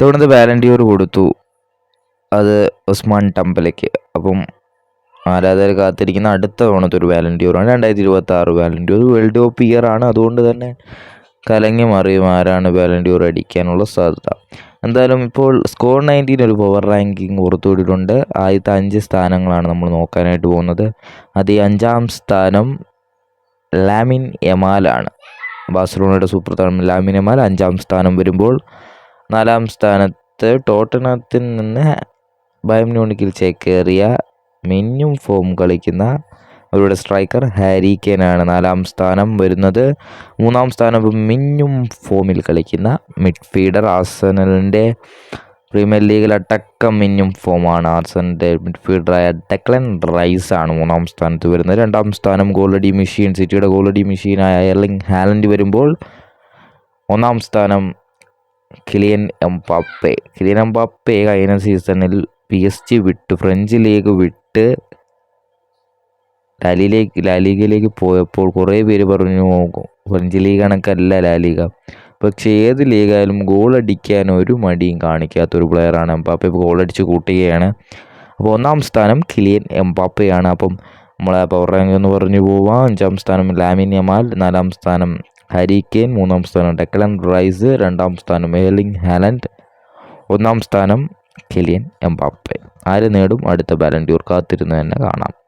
ഇത്തവണത്തെ വാലണ്ടിയർ കൊടുത്തു. അത് ഉസ്മാൻ ടെമ്പലയ്ക്ക് അപ്പം ആരാധകർ കാത്തിരിക്കുന്ന അടുത്ത തവണത്തെ ഒരു വാലണ്ടിയറാണ് രണ്ടായിരത്തി ഇരുപത്തി ആറ് വാലണ്ടിയർ വേൾഡ് കപ്പ് ഇയർ ആണ്. അതുകൊണ്ട് തന്നെ കലങ്ങി മറിയും ആരാണ് വാലണ്ടിയർ അടിക്കാനുള്ള സാധ്യത. എന്തായാലും ഇപ്പോൾ സ്കോർ നയന്റീൻ ഒരു പവർ റാങ്കിങ് പുറത്തുവിട്ടിട്ടുണ്ട്. ആദ്യത്തെ അഞ്ച് സ്ഥാനങ്ങളാണ് നമ്മൾ നോക്കാനായിട്ട് പോകുന്നത്. അത് ഈ അഞ്ചാം സ്ഥാനം ലാമിൻ യമാലാണ് ബാഴ്സലോണയുടെ സൂപ്പർ താരം ലാമിൻ യമാൽ അഞ്ചാം സ്ഥാനം വരുമ്പോൾ നാലാം സ്ഥാനത്ത് ടോട്ടനത്തിൽ നിന്ന് ബയം മ്യൂണിക്കിൽ ചേക്കേറിയ മിന്നും ഫോം കളിക്കുന്ന അവരുടെ സ്ട്രൈക്കർ ഹാരി കെയ്നാണ് നാലാം സ്ഥാനം വരുന്നത്. മൂന്നാം സ്ഥാനം മിന്നും ഫോമിൽ കളിക്കുന്ന മിഡ്ഫീൽഡർ ആർസനലിന്റെ പ്രീമിയർ ലീഗിൽ അടക്കം മിന്നും ഫോമാണ്. ആർസനലിന്റെ മിഡ്ഫീൽഡറായ ഡെക്ലൻ റൈസ് ആണ് മൂന്നാം സ്ഥാനത്ത് വരുന്നത്. രണ്ടാം സ്ഥാനം ഗോൾഡി മെഷീൻ സിറ്റിയുടെ ഗോൾഡി മെഷീനായ എർലിംഗ് ഹാലൻഡ് വരുമ്പോൾ ഒന്നാം സ്ഥാനം കിലിയൻ എംപാപ്പെ കിലിയൻ എംപാപ്പെ കഴിഞ്ഞ സീസണിൽ പി എസ് ജി വിട്ട് ഫ്രഞ്ച് ലീഗ് വിട്ട് ലാലിയിലേക്ക് ലാലിഗയിലേക്ക് പോയപ്പോൾ കുറേ പേര് പറഞ്ഞു ഫ്രഞ്ച് ലീഗ് കണക്കല്ല ലാലിഗ പക്ഷേ ഏത് ലീഗായാലും ഗോൾ അടിക്കാൻ ഒരു മടിയും കാണിക്കാത്തൊരു പ്ലെയറാണ് എംപാപ്പെ ഇപ്പോൾ ഗോൾ അടിച്ച് കൂട്ടുകയാണ്. അപ്പോൾ ഒന്നാം സ്ഥാനം കിലിയൻ എംപാപ്പയാണ് അപ്പം നമ്മളെ പവർ റാങ്ക് എന്ന് പറഞ്ഞു പോവാം. അഞ്ചാം സ്ഥാനം ലാമിൻ യമാൽ നാലാം സ്ഥാനം ഹരിക്കെയിൻ മൂന്നാം സ്ഥാനം ഡെക്കലൻ റൈസ് രണ്ടാം സ്ഥാനം ഏർലിംഗ് ഹാലൻഡ് ഒന്നാം സ്ഥാനം കിലിയൻ എംബാപ്പെ. ആര് നേടും? അടുത്ത ബാലൻഡ്യൂർ കാത്തിരുന്ന് തന്നെ കാണാം.